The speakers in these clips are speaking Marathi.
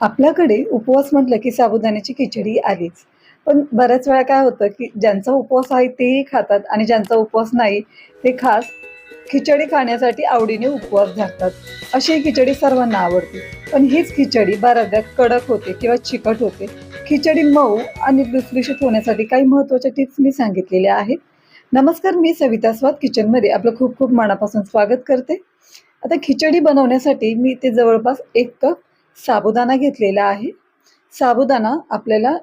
आपल्याकडे उपवास म्हटलं की साबुदाण्याची खिचडी आलीच. पण बऱ्याच वेळा काय होतं की ज्यांचा उपवास आहे तेही खातात आणि ज्यांचा उपवास नाही ते खास खिचडी खाण्यासाठी आवडीने उपवास धरतात. अशी खिचडी सर्वांना आवडते. पण हीच खिचडी बऱ्याचदा कडक होते किंवा चिकट होते. खिचडी मऊ आणि लुसलुशीत होण्यासाठी काही महत्त्वाच्या टिप्स मी सांगितलेल्या आहेत. नमस्कार मी सविता स्वाद किचनमध्ये आपलं खूप खूप मनापासून स्वागत करते. आता खिचडी बनवण्यासाठी मी ते जवळपास एक कप साबुदाणा घेतलेला आहे. साबुदाणा आपल्याला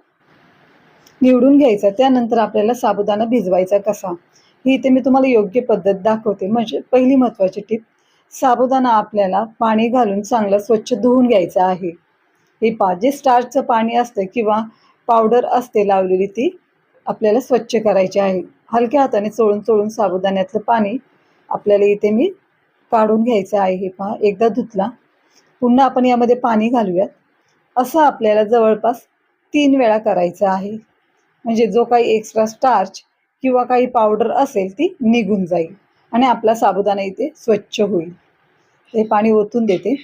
निवडून घ्यायचा त्यानंतर आपल्याला साबुदाणा भिजवायचा कसा? ही इथे मी तुम्हाला योग्य पद्धत दाखवते. म्हणजे पहिली महत्त्वाची टीप साबुदाणा आपल्याला पाणी घालून चांगलं स्वच्छ धुवून घ्यायचं आहे. हे पा जे स्टार्चचं पाणी असतं किंवा पावडर असते लावलेली ती आपल्याला स्वच्छ करायची आहे. हलक्या हाताने चोळून चोळून साबुदाण्यातलं पाणी आपल्याला इथे मी काढून घ्यायचं आहे. हे पहा एकदा धुतला पुन्हा आपण यामध्ये पाणी घालूयात. असं आपल्याला जवळपास तीन वेळा करायचं आहे. म्हणजे जो काही एक्स्ट्रा स्टार्च किंवा काही पावडर असेल ती निघून जाईल आणि आपला साबुदाणा इथे स्वच्छ होईल. हे पाणी ओतून देते.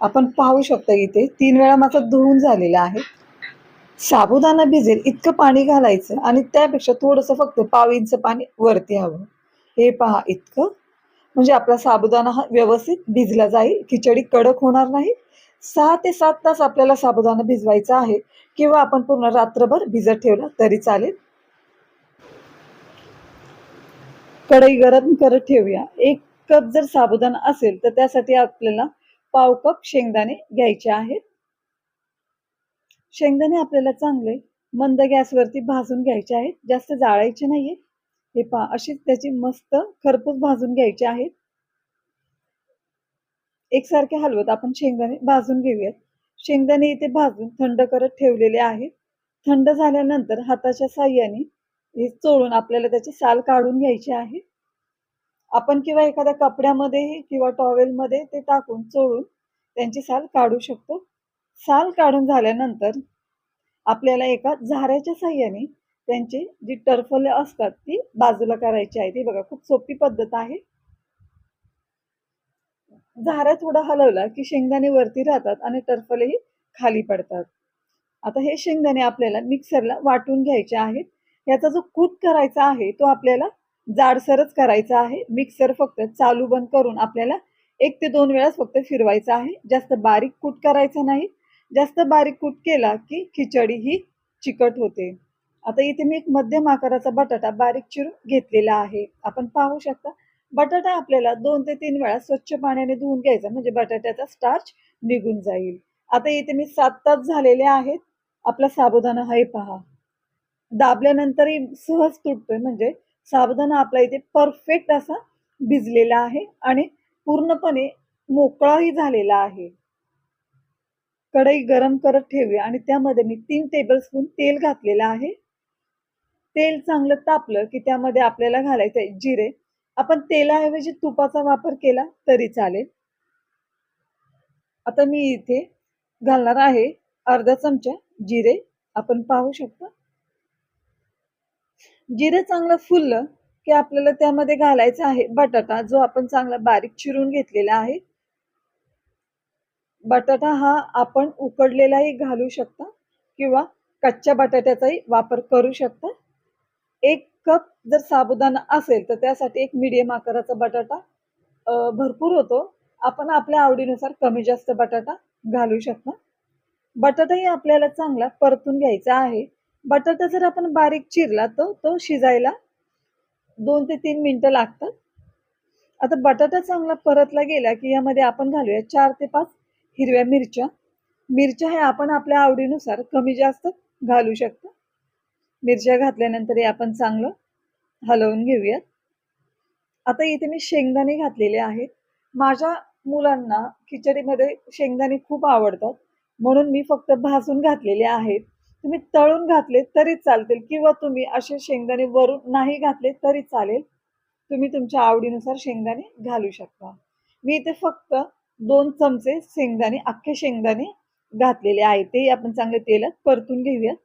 आपण पाहू शकता इथे तीन वेळा माझा धुवून झालेला आहे. साबुदाणा भिजेल इतकं पाणी घालायचं आणि त्यापेक्षा थोडंसं फक्त पाव इंच पाणी वरती हवं. हे पहा इतकं म्हणजे आपला साबुदाणा हा व्यवस्थित भिजला जाईल खिचडी कडक होणार नाही. सहा ते सात तास आपल्याला साबुदाणा भिजवायचा आहे किंवा आपण पूर्ण रात्रभर भिजत ठेवला तरी चालेल. कढई गरम करत ठेवूया. एक कप जर साबुदाणा असेल तर त्यासाठी आपल्याला पाव कप शेंगदाणे घ्यायचे आहेत. शेंगदाणे आपल्याला चांगले मंद गॅसवरती भाजून घ्यायचे आहेत. जास्त जाळायचे नाहीये. हे पहा अशीच त्याची मस्त खरपूस भाजून घ्यायची आहेत एकसारखे हलवत आपण शेंगदाणे भाजून घेऊयात. शेंगदाणे इथे भाजून थंड करत ठेवलेले आहेत. थंड झाल्यानंतर हाताच्या साह्याने हे चोळून आपल्याला त्याची साल काढून घ्यायची आहे. आपण किंवा एखाद्या कपड्यामध्ये किंवा टॉवेलमध्ये ते टाकून चोळून त्यांची साल काढू शकतो. साल काढून झाल्यानंतर आपल्याला एका झाऱ्याच्या साह्याने त्यांची जी टरफले असतात ती बाजूला करायची आहे. ती बघा खूप सोपी पद्धत आहे. झारा थोडा हलवला की शेंगदाणे वरती राहतात आणि टरफलेही खाली पडतात. आता हे शेंगदाणे आपल्याला मिक्सरला वाटून घ्यायचे आहेत. याचा जो कूट करायचा आहे तो आपल्याला जाडसरच करायचा आहे. मिक्सर फक्त चालू बंद करून आपल्याला एक ते दोन वेळाच फक्त फिरवायचा आहे. जास्त बारीक कूट करायचा नाही. जास्त बारीक कूट केला की खिचडी ही चिकट होते. आता इथे मी एक मध्यम आकाराचा बटाटा बारीक चिरून घेतलेला आहे. आपण पाहू शकता बटाटा आपल्याला दोन ते तीन वेळा स्वच्छ पाण्याने धुवून घ्यायचा म्हणजे बटाट्याचा स्टार्च निघून जाईल. आता इथे मी सात तास झालेले आहेत. आपला साबुदाणा हे पहा. दाबल्यानंतरही सहज तुटतोय म्हणजे साबुदाणा आपला इथे परफेक्ट असा भिजलेला आहे आणि पूर्णपणे मोकळाही झालेला आहे. कढई गरम करत ठेवूया आणि त्यामध्ये मी तीन टेबलस्पून तेल घातलेलं आहे. तेल चांगलं तापलं की त्यामध्ये आपल्याला घालायचं आहे जिरे. आपण तेलाऐवजी तुपाचा वापर केला तरी चालेल. आता मी इथे घालणार आहे अर्धा चमचा जिरे. आपण पाहू शकता. जिरे चांगलं फुललं की आपल्याला त्यामध्ये घालायचा आहे बटाटा जो आपण चांगला बारीक चिरून घेतलेला आहे. बटाटा हा आपण उकडलेलाही घालू शकता किंवा कच्च्या बटाट्याचाही वापर करू शकता. एक कप जर साबुदाणा असेल तर त्यासाठी एक मिडियम आकाराचा बटाटा भरपूर होतो. आपण आपल्या आवडीनुसार कमी जास्त बटाटा घालू शकता. बटाटाही आपल्याला चांगला परतून घ्यायचा आहे. बटाटा जर आपण बारीक चिरला तर तो शिजायला दोन ते तीन मिनटं लागतात. आता बटाटा चांगला परतला गेला की यामध्ये आपण घालूया चार ते पाच हिरव्या मिरच्या. मिरच्या हे आपण आपल्या आवडीनुसार कमी जास्त घालू शकतो. मिरच्या घातल्यानंतरही आपण चांगलं हलवून घेऊयात. आता इथे मी शेंगदाणे घातलेले आहेत. माझ्या मुलांना खिचडीमध्ये शेंगदाणे खूप आवडतात. म्हणून मी फक्त भाजून घातलेले आहेत. तुम्ही तळून घातले तरी चालतील किंवा तुम्ही असे शेंगदाणे वरून नाही घातले तरी चालेल. तुम्ही तुमच्या आवडीनुसार शेंगदाणे घालू शकता. मी इथे फक्त दोन चमचे शेंगदाणे अख्खे शेंगदाणे घातलेले आहेत. तेही आपण चांगले तेलात परतून घेऊयात.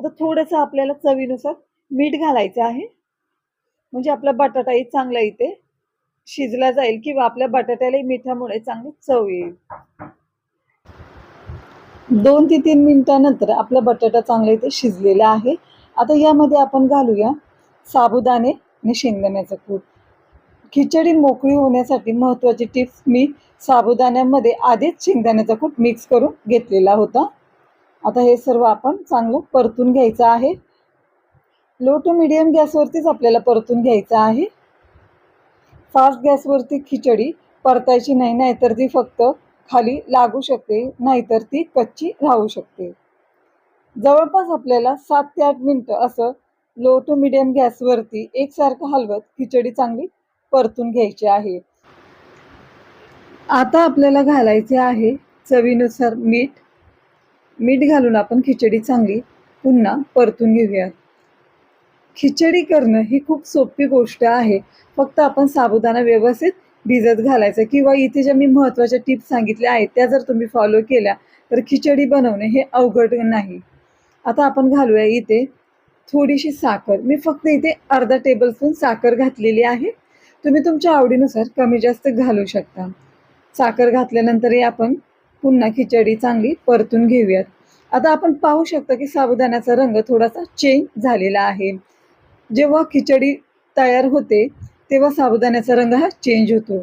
आता थोडंसं आपल्याला चवीनुसार मीठ घालायचं आहे. म्हणजे आपला बटाटाही चांगला इथे शिजला जाईल किंवा आपल्या बटाट्यालाही मिठामुळे चांगली चव येईल. दोन ते तीन मिनिटानंतर आपला बटाटा चांगला इथे शिजलेला आहे. आता यामध्ये आपण घालूया साबुदाणे आणि शेंगदाण्याचं कूट. खिचडी मोकळी होण्यासाठी महत्त्वाची टिप्स मी साबुदाण्यामध्ये आधीच शेंगदाण्याचा कूट मिक्स करून घेतलेला होता. आता हे सर्व आपण चांगलं परतून घ्यायचं आहे. लो टू मिडियम गॅसवरतीच आपल्याला परतून घ्यायचं आहे. फास्ट गॅसवरती खिचडी परतायची नाही नाहीतर ती फक्त खाली लागू शकते नाहीतर ती कच्ची राहू शकते. जवळपास आपल्याला सात ते आठ मिनटं असं लो टू मिडियम गॅसवरती एकसारखं हलवत खिचडी चांगली परतून घ्यायची आहे. आता आपल्याला घालायचे आहे चवीनुसार मीठ मीठ घालून आपण खिचडी चांगली पुन्हा परतून घेऊयात खिचडी करणं ही खूप सोपी गोष्ट आहे. फक्त आपण साबुदाणा व्यवस्थित भिजत घालायचं किंवा इथे ज्या मी महत्त्वाच्या टिप्स सांगितल्या आहेत त्या जर तुम्ही फॉलो केल्या तर खिचडी बनवणे हे अवघड नाही. आता आपण घालूया इथे थोडीशी साखर. मी फक्त इथे अर्धा टेबलस्पून साखर घातलेली आहे. तुम्ही तुमच्या आवडीनुसार कमी जास्त घालू शकता. साखर घातल्यानंतरही आपण पुन्हा खिचडी चांगली परतून घेऊयात. आता आपण पाहू शकता की साबुदाण्याचा रंग थोडासा चेंज झालेला आहे. जेव्हा खिचडी तयार होते तेव्हा साबुदाण्याचा रंग हा चेंज होतो.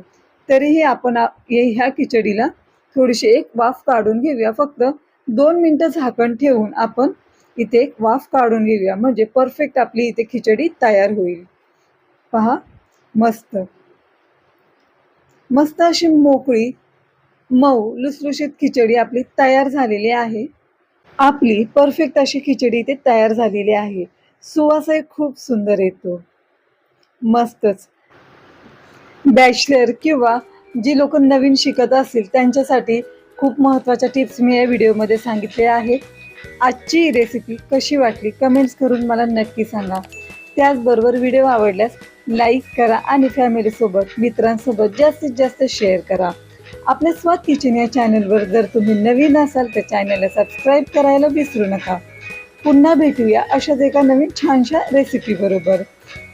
तरीही आपण ह्या खिचडीला थोडीशी एक वाफ काढून घेऊया. फक्त दोन मिनटं झाकण ठेवून आपण इथे एक वाफ काढून घेऊया. म्हणजे परफेक्ट आपली इथे खिचडी तयार होईल. पहा मस्त. मस्त अशी मोकळी मऊ लुसलुशीत खिचडी आपली तयार झालेली आहे. आपली परफेक्ट अशी खिचडी इथे तयार झालेली आहे. सुवासही खूप सुंदर येतो. मस्तच. बॅचलर किंवा जी लोक नवीन शिकत असतील त्यांच्यासाठी खूप महत्त्वाच्या टिप्स मी या व्हिडिओमध्ये सांगितल्या आहेत. आजची रेसिपी कशी वाटली कमेंट्स करून मला नक्की सांगा. त्याचबरोबर व्हिडिओ आवडल्यास लाईक करा आणि फॅमिलीसोबत मित्रांसोबत जास्तीत जास्त शेअर करा. आपल्या स्वाद किचन या चॅनलवर जर तुम्ही नवीन असाल तर चॅनलला सबस्क्राईब करायला विसरू नका. पुन्हा भेटूया अशाच एका नवीन छानशा रेसिपीबरोबर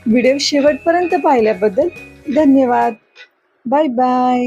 व्हिडिओ शेवटपर्यंत पाहिल्याबद्दल धन्यवाद. Bye bye